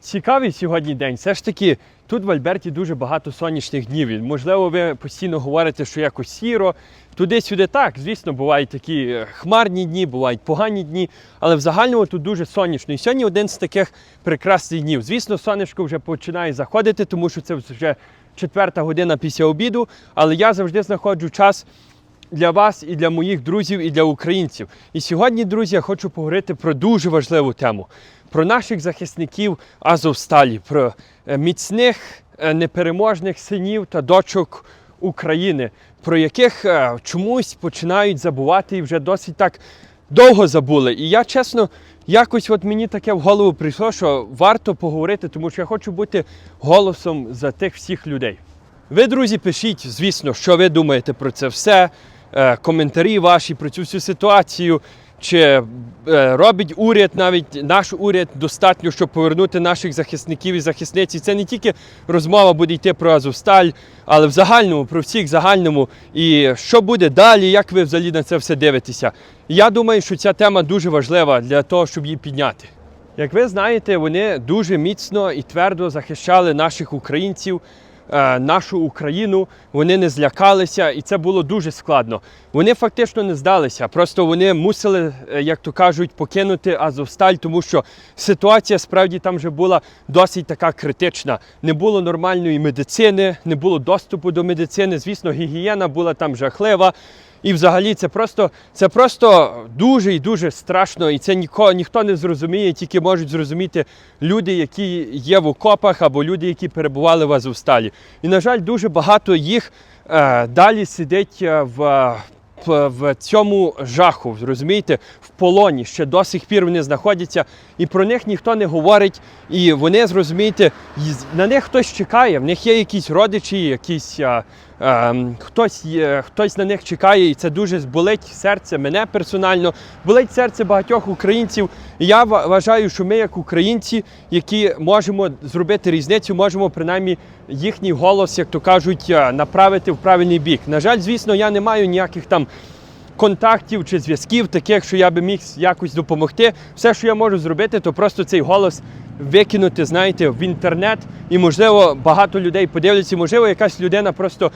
Цікавий сьогодні день. Все ж таки, тут в Альберті дуже багато сонячних днів. Можливо, ви постійно говорите, що якось сіро. Туди-сюди так, звісно, бувають такі е, хмарні дні, бувають погані дні, але в загальному тут дуже сонячно. І сьогодні один з таких прекрасних днів. Звісно, сонечко вже починає заходити, тому що це вже четверта година після обіду, але я завжди знаходжу час для вас і для моїх друзів, і для українців. І сьогодні, друзі, я хочу поговорити про дуже важливу тему: про наших захисників Азовсталі, про е, міцних е, непереможних синів та дочок України, про яких е, чомусь починають забувати і вже досить так довго забули. І я чесно. Якось от мені таке в голову прийшло, що варто поговорити, тому що я хочу бути голосом за тих всіх людей. Ви, друзі, пишіть, звісно, що ви думаєте про це все, коментарі ваші про цю всю ситуацію. Чи е, робить уряд, навіть наш уряд, достатньо, щоб повернути наших захисників і захисниць. Це не тільки розмова буде йти про Азовсталь, але в загальному, про всіх загальному. І що буде далі, як ви взагалі на це все дивитеся. Я думаю, що ця тема дуже важлива для того, щоб її підняти. Як ви знаєте, вони дуже міцно і твердо захищали наших українців, е, нашу Україну. Вони не злякалися, і це було дуже складно. Вони фактично не здалися. Просто вони мусили, е, як то кажуть, покинути Азовсталь, тому що ситуація справді там вже була досить така критична. Не було нормальної медицини, не було доступу до медицини. Звісно, гігієна була там жахлива. І взагалі це просто, це просто дуже і дуже страшно, і це ніко, ніхто не зрозуміє, тільки можуть зрозуміти люди, які є в окопах, або люди, які перебували в Азовсталі. І, на жаль, дуже багато їх е, далі сидить е, в, в, цьому жаху, розумієте, в полоні. Ще до сих пір вони знаходяться, і про них ніхто не говорить. І вони, зрозумієте, на них хтось чекає, в них є якісь родичі, якісь. е, Ем, хтось, є- хтось на них чекає, і це дуже болить серце мене персонально, болить серце багатьох українців. І я вважаю, що ми, як українці, які можемо зробити різницю, можемо принаймні їхній голос, як то кажуть, е, направити в правильний бік. На жаль, звісно, я не маю ніяких там контактів чи зв'язків, таких, що я би міг якось допомогти. Все, що я можу зробити, то просто цей голос викинути, знаєте, в інтернет. І, можливо, багато людей подивляться, можливо, якась людина просто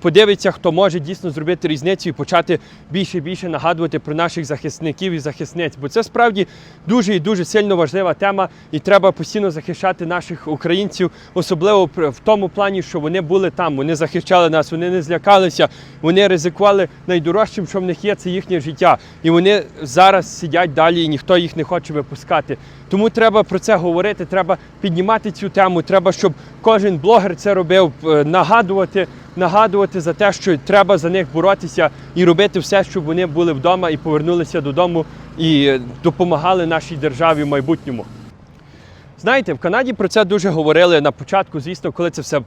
подивиться, хто може дійсно зробити різницю і почати більше і більше нагадувати про наших захисників і захисниць. Бо це справді дуже і дуже сильно важлива тема, і треба постійно захищати наших українців, особливо в тому плані, що вони були там, вони захищали нас, вони не злякалися, вони ризикували найдорожчим, що в них є, це їхнє життя. І вони зараз сидять далі, і ніхто їх не хоче випускати. Тому треба про це говорити, треба піднімати цю тему. Треба, щоб кожен блогер це робив, е, нагадувати, нагадувати за те, що треба за них боротися і робити все, щоб вони були вдома і повернулися додому і допомагали нашій державі в майбутньому. Знаєте, в Канаді про це дуже говорили на початку, звісно, коли це все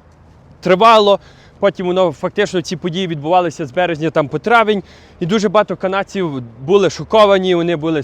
тривало. Потім воно фактично ці події відбувалися з березня там по травень, і дуже багато канадців були шоковані, вони були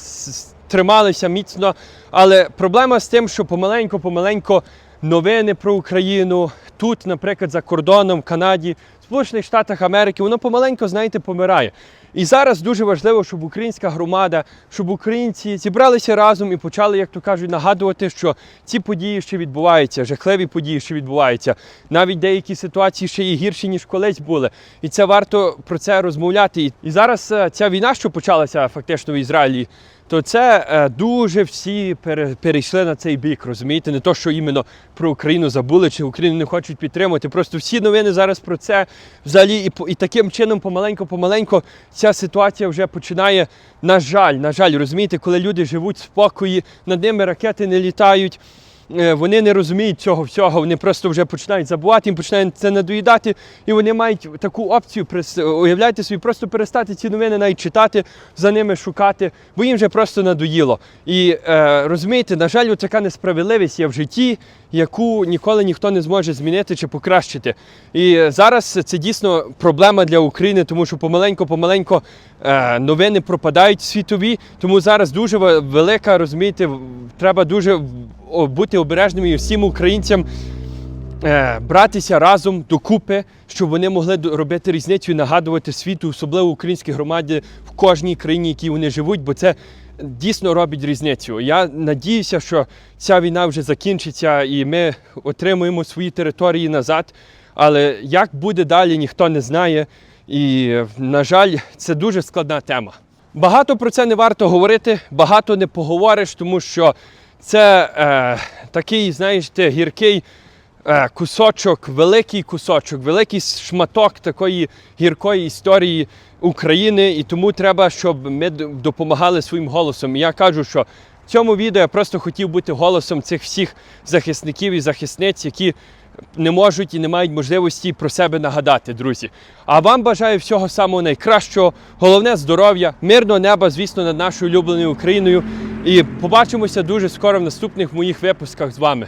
трималися міцно. Але проблема з тим, що помаленько-помаленько новини про Україну тут, наприклад, за кордоном, в Канаді, в Сполучених Штатах Америки, воно помаленько, знаєте, помирає. І зараз дуже важливо, щоб українська громада, щоб українці зібралися разом і почали, як то кажуть, нагадувати, що ці події ще відбуваються, жахливі події ще відбуваються. Навіть деякі ситуації ще є гірші, ніж колись були. І це варто про це розмовляти. І- зараз е, ця війна, що почалася фактично в Ізраїлі, то це е, дуже всі пере- перейшли на цей бік, розумієте? Не то, що іменно про Україну забули, чи Україну не хочуть підтримати. Просто всі новини зараз про це взагалі, і, і таким чином, помаленько-помаленько, ця ситуація вже починає, на жаль, на жаль, розумієте, коли люди живуть в спокої, над ними ракети не літають. Е, Вони не розуміють цього всього, вони просто вже починають забувати, їм починає це надоїдати, і вони мають таку опцію, уявляйте собі, просто перестати ці новини навіть читати, за ними шукати, бо їм вже просто надоїло. І е, розумієте, на жаль, така несправедливість є в житті, яку ніколи ніхто не зможе змінити чи покращити. І зараз це дійсно проблема для України, тому що помаленько-помаленько е, новини пропадають світові. Тому зараз дуже ве- велика, розумієте, треба дуже бути обережними і всім українцям е, братися разом докупи, щоб вони могли робити різницю і нагадувати світу, особливо українській громаді в кожній країні, в якій вони живуть, бо це дійсно робить різницю. Я надіюся, що ця війна вже закінчиться і ми отримуємо свої території назад. Але як буде далі, ніхто не знає. І, на жаль, це дуже складна тема. Багато про це не варто говорити, багато не поговориш, тому що це е, такий, знаєш, гіркий е, кусочок, великий кусочок, великий шматок такої гіркої історії України, і тому треба, щоб ми допомагали своїм голосом. І я кажу, що в цьому відео я просто хотів бути голосом цих всіх захисників і захисниць, які не можуть і не мають можливості про себе нагадати, друзі. А вам бажаю всього самого найкращого, головне здоров'я, мирного неба, звісно, над нашою улюбленою Україною. І побачимося дуже скоро в наступних моїх випусках з вами.